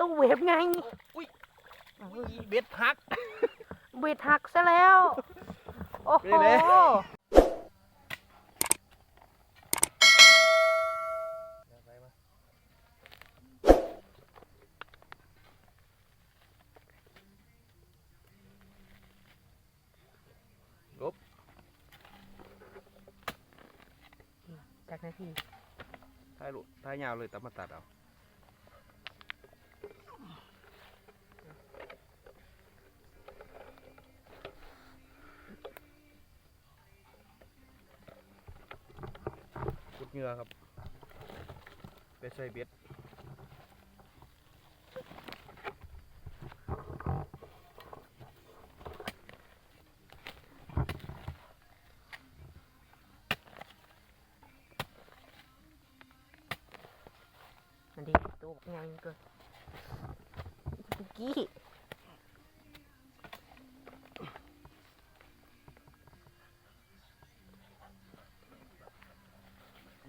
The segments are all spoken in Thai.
ต้องเวฟไงอุ้ยเบ็ดหักเวทหักซะแล้ว โอ้โห นี่แหละ จากนาทีท้ายลูกท้ายยาวเลยแต่มาตัดเอา ขุดเหงือครับ ไปใส่เบ็ดอันนี้ตัวไงเกินปุก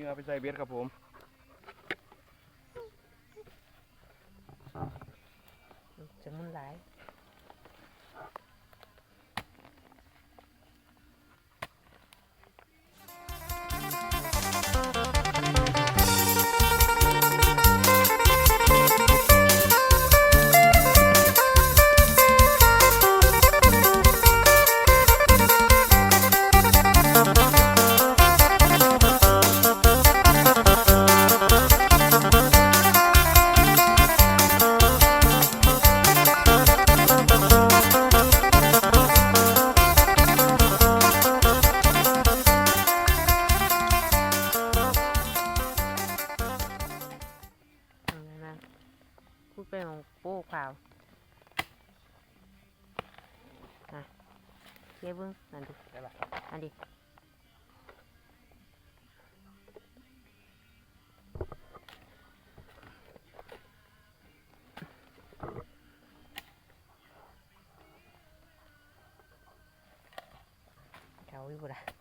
เหงื่อไปใส่เบ็ดครับผม พูดไปของโป้เปล่าอะเย้เบิ้งนั่นดิได้ปะอันดิเขาอยู่บ่ล่ะ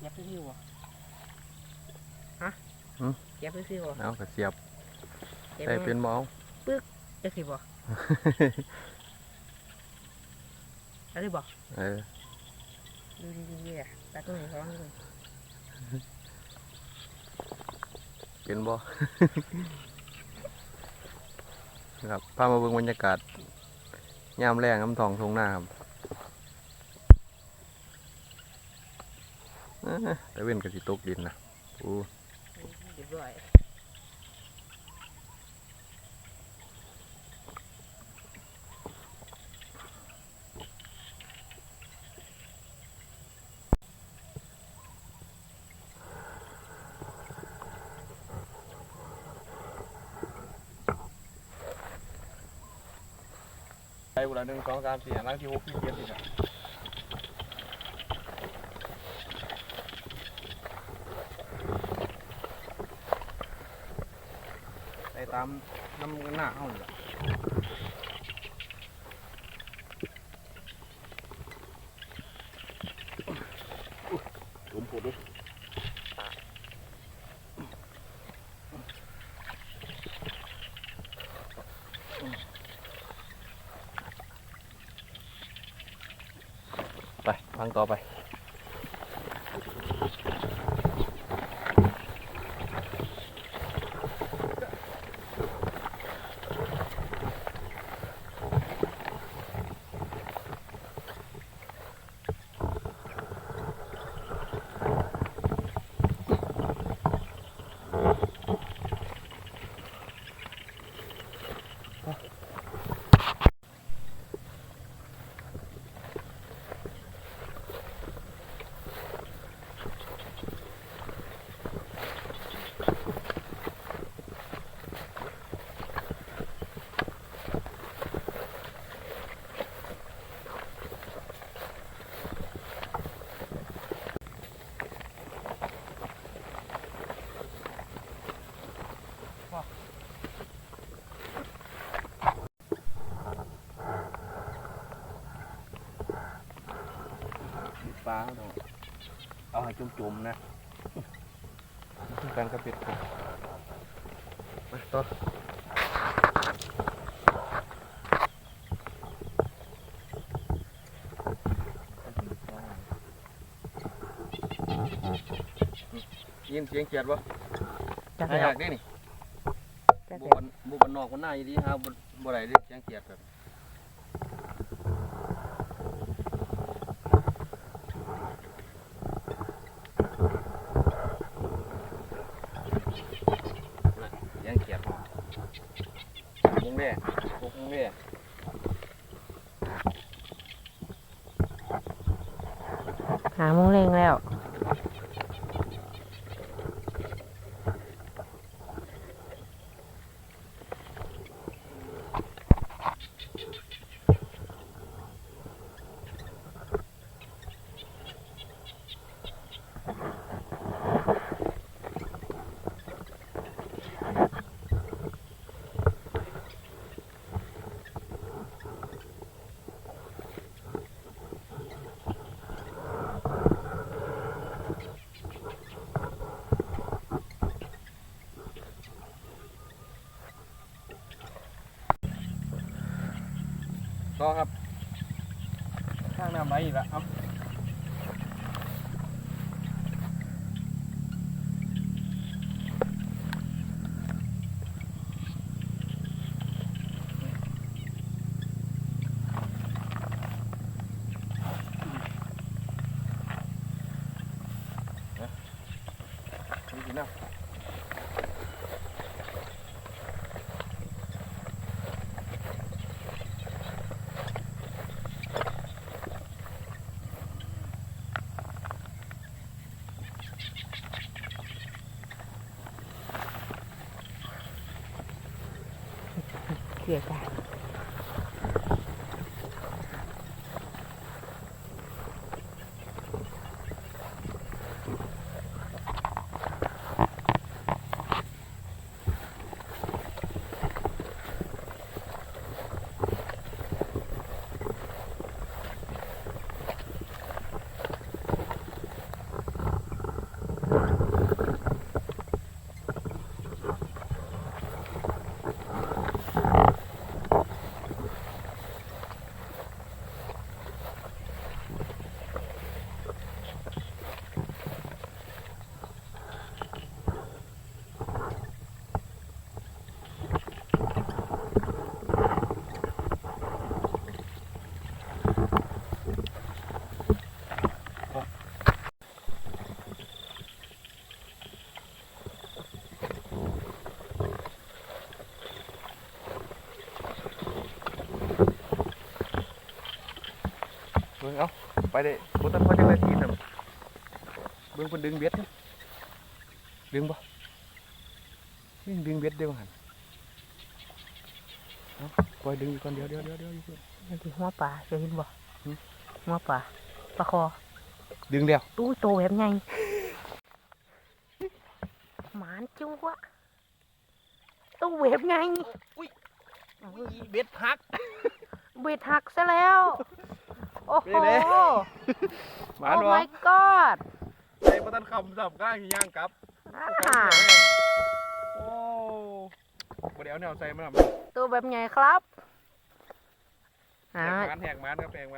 เย็บพิ้วบ่ฮะเย็บพิ้วบ่เอากระเสียบย็บใส่เป็นหมอจะสิบ่อะไรบ่เออดูดีๆอะตาตัวไหนร้อนเลยเป็นบ่ครับพามาเบิ่งบรรยากาศยามแรงน้ำทองทงหน้าครับ ตะเว้นก็สิตกดินนะโอ้เรียบร้อยไปบุรีหนึ่งสองสามสี่ห้าหลังที่หกที่เจ็ดสิบ ไปตามน้ำกันหน้าเฮานี่ล่ะผมปวดด้วยไปฟังต่อไป ป ลาเขาต้องเอาให้จุ่มๆนะแฟนก็ปิดผมมาต่อยินเสียงเกียดบ่จักหาแล้ยาวกเด้นี่จักบุแล้วบันบุบันนอกมันหน้าอยู่ดีฮะบ่บ่ได้เด้เสียงเกียดแบบน่ะเสียงเกียดบ่ มุงแม่มุงแม่หามุ้งเล็งแล้ว ต่อครับข้างน้ำไหลอีกแล้วเอานี่กินน้ำ เสียใบิ่งเอาไปเลยบ่ต้องพอจังนาทีน่ะเบิ่งเพิ่นดึงเบ็ดนี่ดึงบ่นี่ดึงเบ็ดเด้อว่าหั่นเอาปล่อยดึงก่อนเดี๋ยวเดี๋ยวเดี๋ยวเดี๋ยวมันคือหัวปลาเคยเห็นบ่หืมหัวปลาปลาคอ ดึงเดียวตู้โตแบบไงหมานจุ๊วะตู้แบบไงอุ้ยเบ็ดหัก เบ็ดหักซะแล้ว โอ้โห เป็นไง หมานโอ้วะ my god ใส่ประทันคำสับก้างย่างกลับอ่าโอ้บ่เดี๋ยวแนวใส่มาทำตัวแบบไงครับแหอ่ากมันแหกมันครับแหกมัน